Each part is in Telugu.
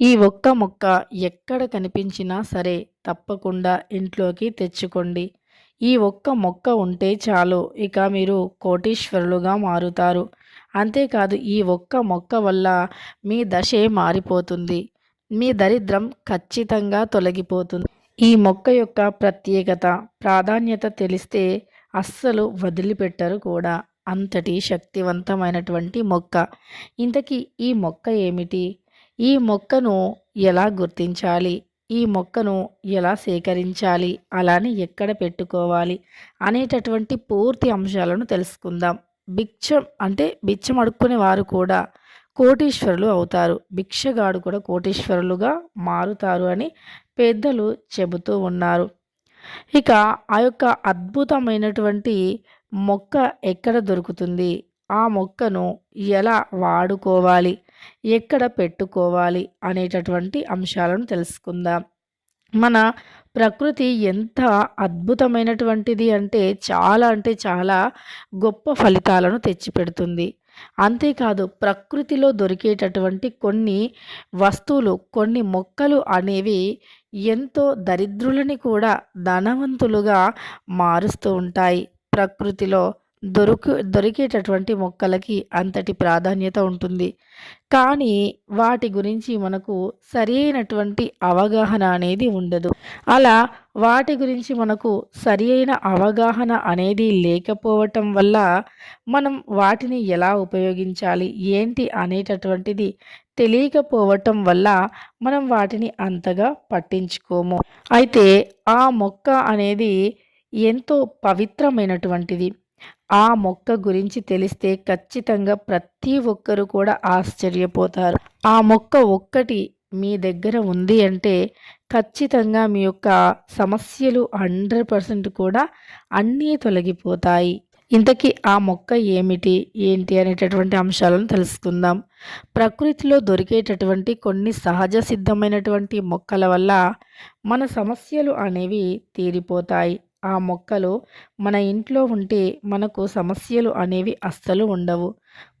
ఈ ఒక్క మొక్క ఎక్కడ కనిపించినా సరే తప్పకుండా ఇంట్లోకి తెచ్చుకోండి. ఈ ఒక్క మొక్క ఉంటే చాలు ఇక మీరు కోటీశ్వరులుగా మారుతారు. అంతేకాదు ఈ ఒక్క మొక్క వల్ల మీ దశే మారిపోతుంది. మీ దరిద్రం ఖచ్చితంగా తొలగిపోతుంది. ఈ మొక్క యొక్క ప్రత్యేకత ప్రాధాన్యత తెలిస్తే అస్సలు వదిలిపెట్టరు కూడా. అంతటి శక్తివంతమైనటువంటి మొక్క. ఇంతకీ ఈ మొక్క ఏమిటి? ఈ మొక్కను ఎలా గుర్తించాలి? ఈ మొక్కను ఎలా సేకరించాలి? అలానే ఎక్కడ పెట్టుకోవాలి? అనేటటువంటి పూర్తి అంశాలను తెలుసుకుందాం. భిక్షం అంటే బిచ్చం అడుక్కునే వారు కూడా కోటీశ్వరులు అవుతారు. భిక్షగాడు కూడా కోటీశ్వరులుగా మారుతారు అని పెద్దలు చెబుతూ ఉన్నారు. ఇక ఆ యొక్క అద్భుతమైనటువంటి మొక్క ఎక్కడ దొరుకుతుంది? ఆ మొక్కను ఎలా వాడుకోవాలి? ఎక్కడ పెట్టుకోవాలి అనేటటువంటి అంశాలను తెలుసుకుందాం. మన ప్రకృతి ఎంత అద్భుతమైనటువంటిది అంటే చాలా అంటే చాలా గొప్ప ఫలితాలను తెచ్చిపెడుతుంది. అంతేకాదు ప్రకృతిలో దొరికేటటువంటి కొన్ని వస్తువులు కొన్ని మొక్కలు అనేవి ఎంతో దరిద్రులని కూడా ధనవంతులుగా మారుస్తూ ఉంటాయి ప్రకృతిలో. దొరుకు దొరికేటటువంటి మొక్కలకి అంతటి ప్రాధాన్యత ఉంటుంది. కానీ వాటి గురించి మనకు సరైనటువంటి అవగాహన అనేది ఉండదు. అలా వాటి గురించి మనకు సరి అయిన అవగాహన అనేది లేకపోవటం వల్ల మనం వాటిని ఎలా ఉపయోగించాలి ఏంటి అనేటటువంటిది తెలియకపోవటం వల్ల మనం వాటిని అంతగా పట్టించుకోము. అయితే ఆ మొక్క అనేది ఎంతో పవిత్రమైనటువంటిది. ఆ మొక్క గురించి తెలిస్తే ఖచ్చితంగా ప్రతి ఒక్కరు కూడా ఆశ్చర్యపోతారు. ఆ మొక్క ఒక్కటి మీ దగ్గర ఉంది అంటే ఖచ్చితంగా మీ యొక్క సమస్యలు హండ్రెడ్ పర్సెంట్ కూడా అన్నీ తొలగిపోతాయి. ఇంతకీ ఆ మొక్క ఏమిటి? ఏంటి? అనేటటువంటి అంశాలను తెలుసుకుందాం. ప్రకృతిలో దొరికేటటువంటి కొన్ని సహజ సిద్ధమైనటువంటి మొక్కల వల్ల మన సమస్యలు అనేవి తీరిపోతాయి. ఆ మొక్కలు మన ఇంట్లో ఉంటే మనకు సమస్యలు అనేవి అస్సలు ఉండవు.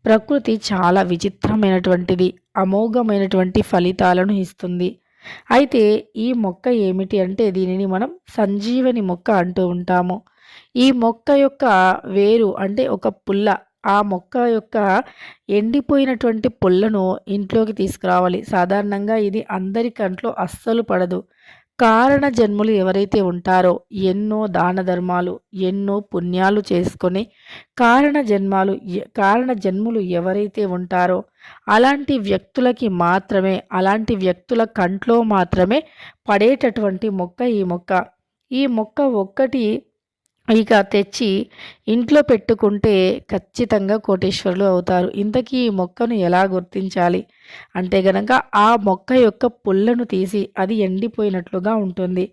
ప్రకృతి చాలా విచిత్రమైనటువంటిది అమోఘమైనటువంటి ఫలితాలను ఇస్తుంది. అయితే ఈ మొక్క ఏమిటి అంటే దీనిని మనం సంజీవని మొక్క అంటూ ఉంటాము. ఈ మొక్క యొక్క వేరు అంటే ఒక పుల్ల. ఆ మొక్క యొక్క ఎండిపోయినటువంటి పుల్లను ఇంట్లోకి తీసుకురావాలి. సాధారణంగా ఇది అందరి కంట్లో అస్సలు పడదు. కారణ జన్ములు ఎవరైతే ఉంటారో ఎన్నో దాన ధర్మాలు ఎన్నో పుణ్యాలు చేసుకొని కారణ జన్మాలు కారణ జన్ములు ఎవరైతే ఉంటారో అలాంటి వ్యక్తులకి మాత్రమే అలాంటి వ్యక్తుల కంట్లో మాత్రమే పడేటటువంటి మొక్క ఈ మొక్క. ఈ మొక్క ఒక్కటి ఇక తెచ్చి ఇంట్లో పెట్టుకుంటే ఖచ్చితంగా కోటేశ్వరులు అవుతారు. ఇంతకీ ఈ మొక్కను ఎలా గుర్తించాలి? అంటే గనక ఆ మొక్క యొక్క పుల్లను తీసి అది ఎండిపోయినట్లుగా ఉంటుంది.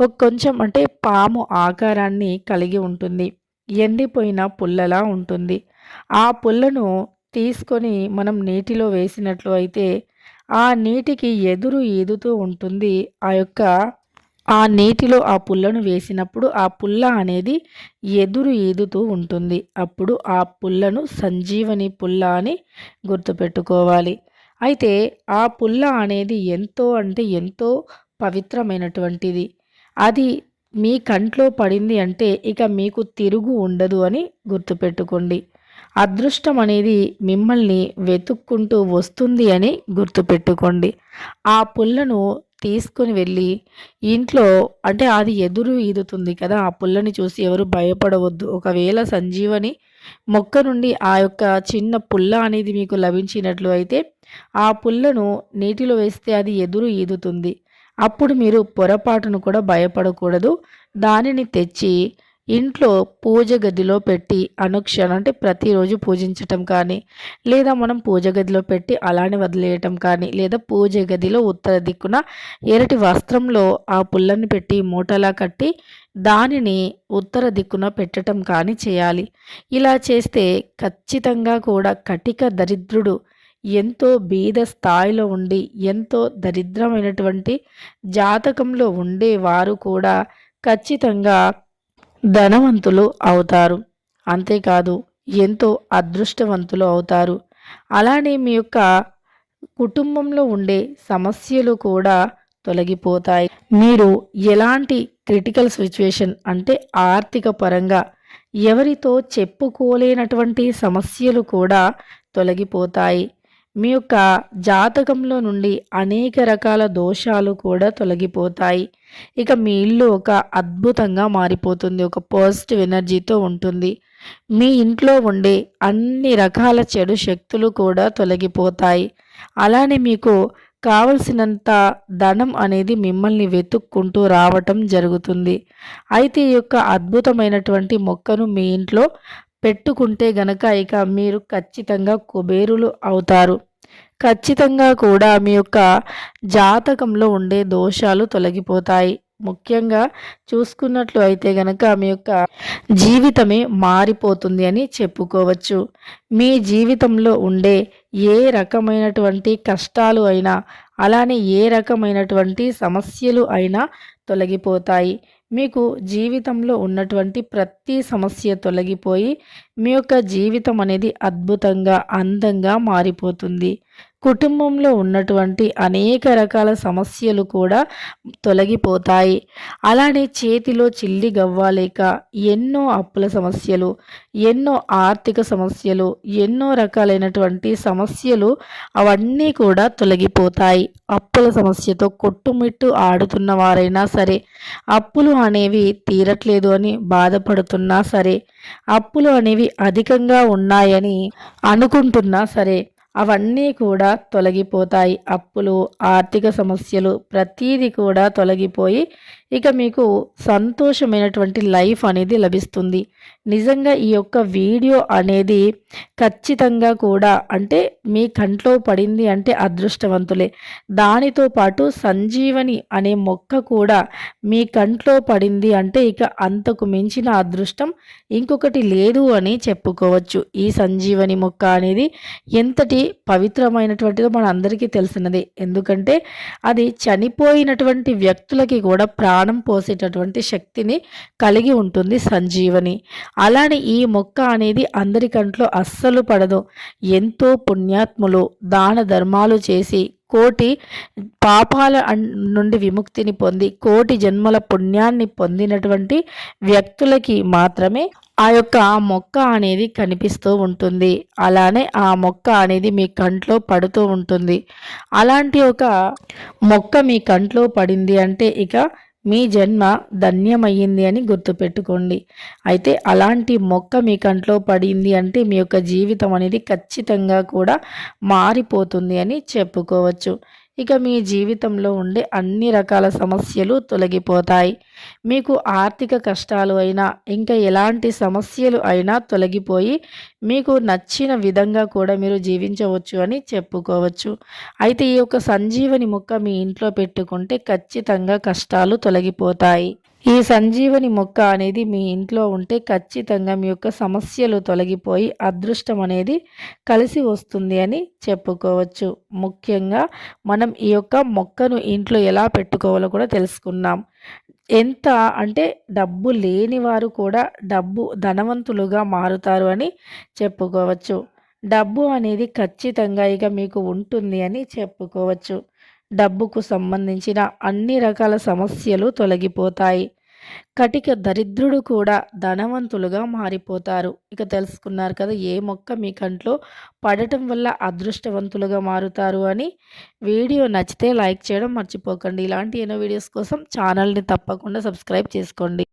ఒక కొంచెం అంటే పాము ఆకారాన్ని కలిగి ఉంటుంది. ఎండిపోయిన పుల్లలా ఉంటుంది. ఆ పుల్లను తీసుకొని మనం నీటిలో వేసినట్లు అయితే ఆ నీటికి ఎదురు ఈదుతూ ఉంటుంది. ఆ యొక్క ఆ నీటిలో ఆ పుల్లను వేసినప్పుడు ఆ పుల్ల అనేది ఎదురు ఈదుతూ ఉంటుంది. అప్పుడు ఆ పుల్లను సంజీవని పుల్ల అని గుర్తుపెట్టుకోవాలి. అయితే ఆ పుల్ల అనేది ఎంతో అంటే ఎంతో పవిత్రమైనటువంటిది. అది మీ కంట్లో పడింది అంటే ఇక మీకు తిరుగు ఉండదు అని గుర్తుపెట్టుకోండి. అదృష్టం అనేది మిమ్మల్ని వెతుక్కుంటూ వస్తుంది అని గుర్తుపెట్టుకోండి. ఆ పుల్లను తీసుకుని వెళ్ళి ఇంట్లో అంటే అది ఎదురు ఈదుతుంది కదా ఆ పుల్లని చూసి ఎవరు భయపడవద్దు. ఒకవేళ సంజీవని మొక్క నుండి ఆ యొక్క చిన్న పుల్ల అనేది మీకు లభించినట్లు అయితే ఆ పుల్లను నీటిలో వేస్తే అది ఎదురు ఈదుతుంది. అప్పుడు మీరు పొరపాటును కూడా భయపడకూడదు. దానిని తెచ్చి ఇంట్లో పూజ గదిలో పెట్టి అనుక్షణం అంటే ప్రతిరోజు పూజించటం కానీ లేదా మనం పూజ గదిలో పెట్టి అలానే వదిలేయటం కానీ లేదా పూజ గదిలో ఉత్తర దిక్కున ఎరటి వస్త్రంలో ఆ పుల్లని పెట్టి మూటలా కట్టి దానిని ఉత్తర దిక్కున పెట్టడం కానీ చేయాలి. ఇలా చేస్తే ఖచ్చితంగా కూడా కటిక దరిద్రుడు ఎంతో బీద స్థాయిలో ఉండి ఎంతో దరిద్రమైనటువంటి జాతకంలో ఉండేవారు కూడా ఖచ్చితంగా ధనవంతులు అవుతారు. అంతేకాదు ఎంతో అదృష్టవంతులు అవుతారు. అలానే మీ యొక్క కుటుంబంలో ఉండే సమస్యలు కూడా తొలగిపోతాయి. మీరు ఎలాంటి క్రిటికల్ సిచ్యువేషన్ అంటే ఆర్థిక పరంగా ఎవరితో చెప్పుకోలేనటువంటి సమస్యలు కూడా తొలగిపోతాయి. మీ యొక్క జాతకంలో నుండి అనేక రకాల దోషాలు కూడా తొలగిపోతాయి. ఇక మీ ఇల్లు ఒక అద్భుతంగా మారిపోతుంది. ఒక పాజిటివ్ ఎనర్జీతో ఉంటుంది. మీ ఇంట్లో ఉండే అన్ని రకాల చెడు శక్తులు కూడా తొలగిపోతాయి. అలానే మీకు కావలసినంత ధనం అనేది మిమ్మల్ని వెతుక్కుంటూ రావటం జరుగుతుంది. అయితే ఈ యొక్క అద్భుతమైనటువంటి మొక్కను మీ ఇంట్లో పెట్టుకుంటే గనక ఇక మీరు ఖచ్చితంగా కుబేరులు అవుతారు. ఖచ్చితంగా కూడా మీ యొక్క జాతకంలో ఉండే దోషాలు తొలగిపోతాయి. ముఖ్యంగా చూసుకున్నట్లు అయితే గనక మీ యొక్క జీవితమే మారిపోతుంది అని చెప్పుకోవచ్చు. మీ జీవితంలో ఉండే ఏ రకమైనటువంటి కష్టాలు అయినా అలానే ఏ రకమైనటువంటి సమస్యలు అయినా తొలగిపోతాయి. మీకు జీవితంలో ఉన్నటువంటి ప్రతి సమస్య తొలగిపోయి మీ యొక్క జీవితం అనేది అద్భుతంగా అందంగా మారిపోతుంది. కుటుంబంలో ఉన్నటువంటి అనేక రకాల సమస్యలు కూడా తొలగిపోతాయి. అలానే చేతిలో చిల్లి గవ్వాలేక ఎన్నో అప్పుల సమస్యలు ఎన్నో ఆర్థిక సమస్యలు ఎన్నో రకాలైనటువంటి సమస్యలు అవన్నీ కూడా తొలగిపోతాయి. అప్పుల సమస్యతో కొట్టుమిట్టు ఆడుతున్న వారైనా సరే అప్పులు అనేవి తీరట్లేదు అని బాధపడుతున్నా సరే అప్పులు అనేవి అధికంగా ఉన్నాయని అనుకుంటున్నా సరే అవన్నీ కూడా తొలగిపోతాయి. అప్పులు ఆర్థిక సమస్యలు ప్రతీది కూడా తొలగిపోయి ఇక మీకు సంతోషమైనటువంటి లైఫ్ అనేది లభిస్తుంది. నిజంగా ఈ యొక్క వీడియో అనేది ఖచ్చితంగా కూడా అంటే మీ కంట్లో పడింది అంటే అదృష్టవంతులే. దానితో పాటు సంజీవని అనే మొక్క కూడా మీ కంట్లో పడింది అంటే ఇక అంతకు మించిన అదృష్టం ఇంకొకటి లేదు అని చెప్పుకోవచ్చు. ఈ సంజీవని మొక్క అనేది ఎంతటి పవిత్రమైనటువంటిదో మన అందరికీ తెలిసినది. ఎందుకంటే అది చనిపోయినటువంటి వ్యక్తులకి కూడా ప్రా ప్రాణం పోసేటటువంటి శక్తిని కలిగి ఉంటుంది సంజీవని. అలానే ఈ మొక్క అనేది అందరి కంట్లో అస్సలు పడదు. ఎంతో పుణ్యాత్ములు దాన ధర్మాలు చేసి కోటి పాపాల నుండి విముక్తిని పొంది కోటి జన్మల పుణ్యాన్ని పొందినటువంటి వ్యక్తులకి మాత్రమే ఆ యొక్క మొక్క అనేది కనిపిస్తూ ఉంటుంది. అలానే ఆ మొక్క అనేది మీ కంట్లో పడుతూ ఉంటుంది. అలాంటి ఒక మొక్క మీ కంట్లో పడింది అంటే ఇక మీ జన్మ ధన్యమయ్యింది అని గుర్తుపెట్టుకోండి. అయితే అలాంటి మొక్క మీ కంట్లో పడింది అంటే మీ యొక్క జీవితం అనేది ఖచ్చితంగా కూడా మారిపోతుంది అని చెప్పుకోవచ్చు. ఇక మీ జీవితంలో ఉండే అన్ని రకాల సమస్యలు తొలగిపోతాయి. మీకు ఆర్థిక కష్టాలు అయినా ఇంకా ఎలాంటి సమస్యలు అయినా తొలగిపోయి మీకు నచ్చిన విధంగా కూడా మీరు జీవించవచ్చు అని చెప్పుకోవచ్చు. అయితే ఈ యొక్క సంజీవని మొక్క మీ ఇంట్లో పెట్టుకుంటే ఖచ్చితంగా కష్టాలు తొలగిపోతాయి. ఈ సంజీవని మొక్క అనేది మీ ఇంట్లో ఉంటే ఖచ్చితంగా మీ యొక్క సమస్యలు తొలగిపోయి అదృష్టం అనేది కలిసి వస్తుంది అని చెప్పుకోవచ్చు. ముఖ్యంగా మనం ఈ యొక్క మొక్కను ఇంట్లో ఎలా పెట్టుకోవాలో కూడా తెలుసుకున్నాం. ఎంత అంటే డబ్బు లేని వారు కూడా డబ్బు ధనవంతులుగా మారుతారు అని చెప్పుకోవచ్చు. డబ్బు అనేది ఖచ్చితంగా ఇక మీకు ఉంటుంది అని చెప్పుకోవచ్చు. డబ్బుకు సంబంధించిన అన్ని రకాల సమస్యలు తొలగిపోతాయి. కటిక దరిద్రుడు కూడా ధనవంతులుగా మారిపోతారు. ఇక తెలుసుకున్నారు కదా ఏ మొక్క మీ కంట్లో పడటం వల్ల అదృష్టవంతులుగా మారుతారు అని. వీడియో నచ్చితే లైక్ చేయడం మర్చిపోకండి. ఇలాంటి ఎన్నో వీడియోస్ కోసం ఛానల్ని తప్పకుండా సబ్స్క్రైబ్ చేసుకోండి.